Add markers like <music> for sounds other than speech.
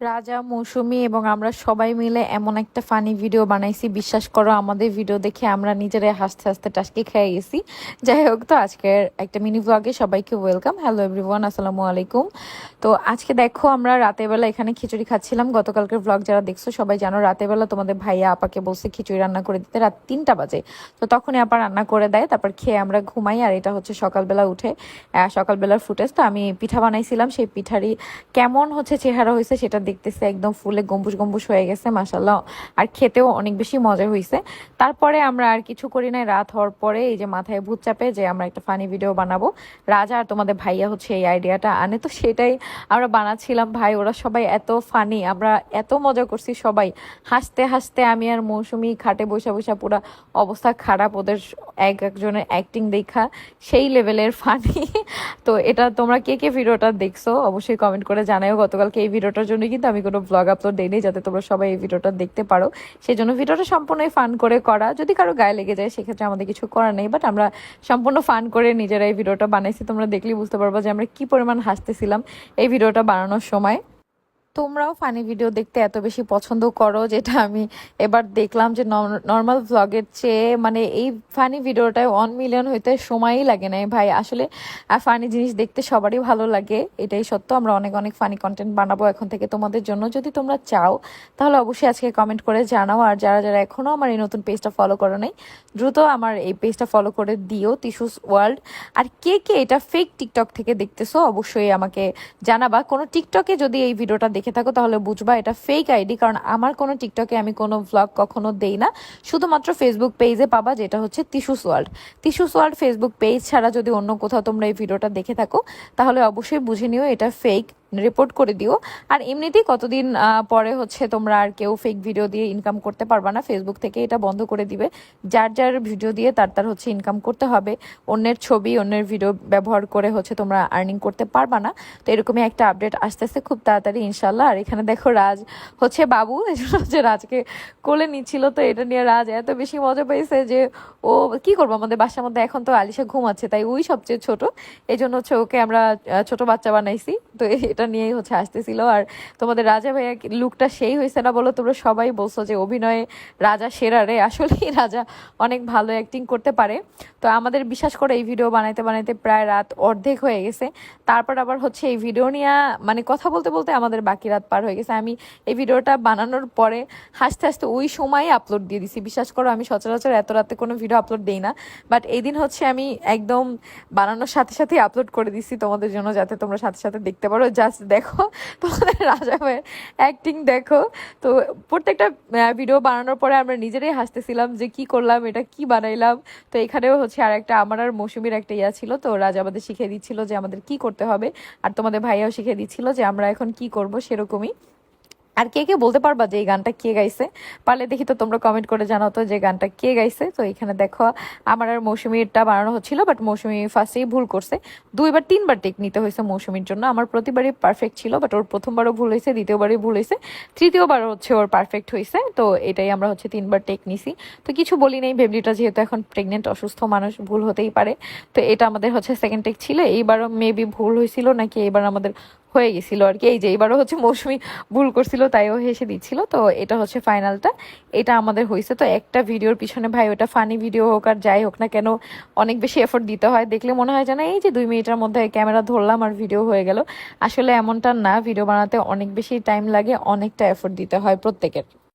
রাজা, মৌসুমী এবং আমরা সবাই মিলে এমন একটা ফানি ভিডিও বানাইছি। বিশ্বাস করো, আমাদের ভিডিও দেখে আমরা নিজেরাই হাসতে হাসতে টাসকে খেয়ে গেছি। যাই হোক, তো আজকের একটা মিনি ব্লগে সবাইকে ওয়েলকাম হ্যালো এভরিওয়ান আসসালামু আলাইকুম। তো আজকে দেখো, আমরা রাতের বেলা এখানে খিচুড়ি খাচ্ছিলাম। গতকালকের ব্লগ যারা দেখছ, সবাই জানো রাতের বেলা তোমাদের ভাইয়া আপাকে বলছে খিচুড়ি রান্না করে দিতে রাত তিনটা বাজে। তো তখনই আপা রান্না করে দেয়, তারপর খেয়ে আমরা ঘুমাই। আর এটা হচ্ছে সকালবেলা উঠে সকালবেলার ফুটেজ তো আমি পিঠা বানাইছিলাম, সেই পিঠারই কেমন হচ্ছে চেহারা হয়েছে সেটা দেখতেছে একদম ফুলে গম্বুজ গম্বুজ হয়ে গেছে মাসাল্লাহ আর খেতেও অনেক বেশি মজা হয়েছে তারপরে আমরা আর কিছু করি নাই, রাত হওয়ার পরে এই যে মাথায় ভূত চাপে যে আমরা একটা ফানি ভিডিও বানাবো। রাজা আর তোমাদের ভাইয়া হচ্ছে এই আইডিয়াটা আনে, তো সেটাই আমরা বানাচ্ছিলাম। ভাই, ওরা সবাই এত ফানি আমরা এত মজা করছি সবাই। হাসতে হাসতে আমি আর মৌসুমি খাটে বসে বসে পুরা অবস্থা খারাপ, ওদের এক একজনের অ্যাক্টিং দেখা, সেই লেভেলের ফানি <laughs> তো এটা তোমরা কে কে ভিডিওটা দেখছ, অবশ্যই কমেন্ট করে জানাও গতকালকে এই ভিডিওটার জন্য কিন্তু আমি কোনো ব্লগ আপলোড দিইনি যাতে তোমরা সবাই এই ভিডিওটা দেখতে পারো। সেই জন্য ভিডিওটা সম্পূর্ণই ফান করে করা। যদি কারও গায়ে লেগে যায়, সেক্ষেত্রে আমাদের কিছু করার নেই। বাট আমরা সম্পূর্ণ ফান করে নিজেরা এই ভিডিওটা বানাইছি। তোমরা দেখলেই বুঝতে পারব যে আমরা কি পরিমাণ হাসতেছিলাম এই ভিডিওটা বানানোর সময়। তোমরাও ফানি ভিডিও দেখতে এত বেশি পছন্দ করো, যেটা আমি এবার দেখলাম যে নর্মাল ভ্লগের চেয়ে মানে এই ফানি ভিডিওটায় ওয়ান মিলিয়ন হইতে সময়ই লাগে না ভাই, আসলে ফানি জিনিস দেখতে সবারই ভালো লাগে, এটাই সত্য। আমরা অনেক অনেক ফানি কন্টেন্ট বানাবো এখন থেকে তোমাদের জন্য। যদি তোমরা চাও, তাহলে অবশ্যই আজকে কমেন্ট করে জানাও। আর যারা যারা এখনও আমার এই নতুন পেজটা ফলো করো নাই, দ্রুত আমার এই পেজটা ফলো করে দিও টিসুস ওয়ার্ল্ড আর কে কে এটা ফেক টিকটক থেকে দেখতেছো, অবশ্যই আমাকে জানাবা। কোনো টিকটকে যদি এই ভিডিওটা দেখে থাকো, তাহলে বুঝবা এটা ফেক আইডি কারণ আমার কোনো টিকটকে আমি কোনো ভ্লগ কখনো দেই না। শুধুমাত্র ফেসবুক পেজে পাবা, যেটা হচ্ছে তিসুস ওয়ার্ল্ড তিসুস ওয়ার্ল্ড ফেসবুক পেজ ছাড়া যদি অন্য কোথাও তোমরা এই ভিডিওটা দেখে থাকো, তাহলে অবশ্যই বুঝে নিও এটা ফেক রিপোর্ট করে দিও। আর এমনিতেই কতদিন পরে হচ্ছে তোমরা আর কেউ ফেক ভিডিও দিয়ে ইনকাম করতে পারবা না। ফেসবুক থেকে এটা বন্ধ করে দিবে। যার যার ভিডিও দিয়ে তার তার হচ্ছে ইনকাম করতে হবে। অন্যের ছবি, অন্যের ভিডিও ব্যবহার করে হচ্ছে তোমরা আর্নিং করতে পারবা না। তো এরকমই একটা আপডেট আসতেছে খুব তাড়াতাড়ি ইনশাল্লাহ আর এখানে দেখো রাজ, হচ্ছে বাবু, <laughs> এই জন্য হচ্ছে রাজকে কোলে নিচ্ছিল। তো এটা নিয়ে রাজ এত বেশি মজা পেয়েছে যে ও কি করব? আমাদের বাসার মধ্যে এখন তো আলিশা ঘুমাচ্ছে, তাই ওই সবচেয়ে ছোট। এই জন্য হচ্ছে ওকে আমরা ছোট বাচ্চা বানাইছি। তো এটা নিয়েই হচ্ছে আসতেছিল। আর তোমাদের রাজা ভাইয়া লুকটা সেই হয়েছে না বলো? তোমরা সবাই বলছো যে অভিনয়ে রাজা সেরা রে। আসলেই রাজা অনেক ভালো অ্যাক্টিং করতে পারে। তো আমাদের বিশ্বাস করে, এই ভিডিও বানাইতে বানাইতে প্রায় রাত অর্ধেক হয়ে গেছে। তারপর আবার হচ্ছে এই ভিডিও নিয়ে মানে কথা বলতে বলতে আমাদের বাকি রাত পার হয়ে গেছে। আমি এই ভিডিওটা বানানোর পরে হাসতে হাসতে ওই সময়ই আপলোড দিয়ে দিছি। বিশ্বাস করো, আমি সচরাচর এত রাতে কোনো ভিডিও আপলোড দিই না। বাট এই দিন হচ্ছে আমি একদম বানানোর সাথে সাথে আপলোড করে দিছি তোমাদের জন্য, যাতে তোমরা সাথে সাথে দেখতে পারো। জাস্ট দেখো, তোমাদের রাজা ভাইয়ের অ্যাক্টিং দেখো। তো প্রত্যেকটা ভিডিও বানানোর পরে আমরা নিজেরাই হাসতেছিলাম যে কি করলাম, এটা কি বানাইলাম। তো এখানেও হচ্ছে আর একটা আমার আর মৌসুমির একটা ইয়া ছিল, তো রাজা আমাদের শিখিয়ে দিচ্ছিল যে আমাদের কি করতে হবে। আর তোমাদের ভাইয়াও শিখিয়ে দিচ্ছিল যে আমরা এখন কি করব সেরকমই। আর কে কে বলতে পারবা যে এই গানটা কে গাইছে? পারলে দেখি তো তোমরা কমেন্ট করে জানাও তো যে গানটা কে গাইছে। তো এখানে দেখো, আমার আর মৌসুমীরটা বানানো হচ্ছিল বাট মৌসুমী ফার্স্টেই ভুল করছে। দুইবার, তিনবার টেক নিতে হয়েছে মৌসুমীর জন্য। আমার প্রতিবারই পারফেক্ট ছিল বাট ওর প্রথমবারও ভুল হয়েছে, দ্বিতীয়বারই ভুল হয়েছে। তৃতীয়বার হচ্ছে ওর পারফেক্ট হয়েছে, তো এটাই আমরা হচ্ছে তিনবার টেক নিছি। তো কিছু বলি নেই ভেবলিটা যেহেতু এখন প্রেগনেন্ট অসুস্থ মানুষ, ভুল হতেই পারে। তো এটা আমাদের হচ্ছে সেকেন্ড টেক ছিল। এইবারও মেবি ভুল হয়েছিল নাকি এবার আমাদের হয়ে গেছিল আর কি। এই যে এইবারও হচ্ছে মৌসুমি ভুল করছিল তাই ও হেসে দিচ্ছিল। তো এটা হচ্ছে ফাইনালটা। এটা আমাদের হয়েছে তো একটা ভিডিওর পিছনে ভাই, ওটা ফানি ভিডিও হোক আর যাই হোক না কেন, অনেক বেশি এফোর্ট দিতে হয়। দেখলে মনে হয় জানা এই যে দুই মিনিটের মধ্যে ক্যামেরা ধরলাম আর ভিডিও হয়ে গেল। আসলে এমনটা না ভিডিও বানাতে অনেক বেশি টাইম লাগে, অনেকটা এফোর্ট দিতে হয় প্রত্যেকের।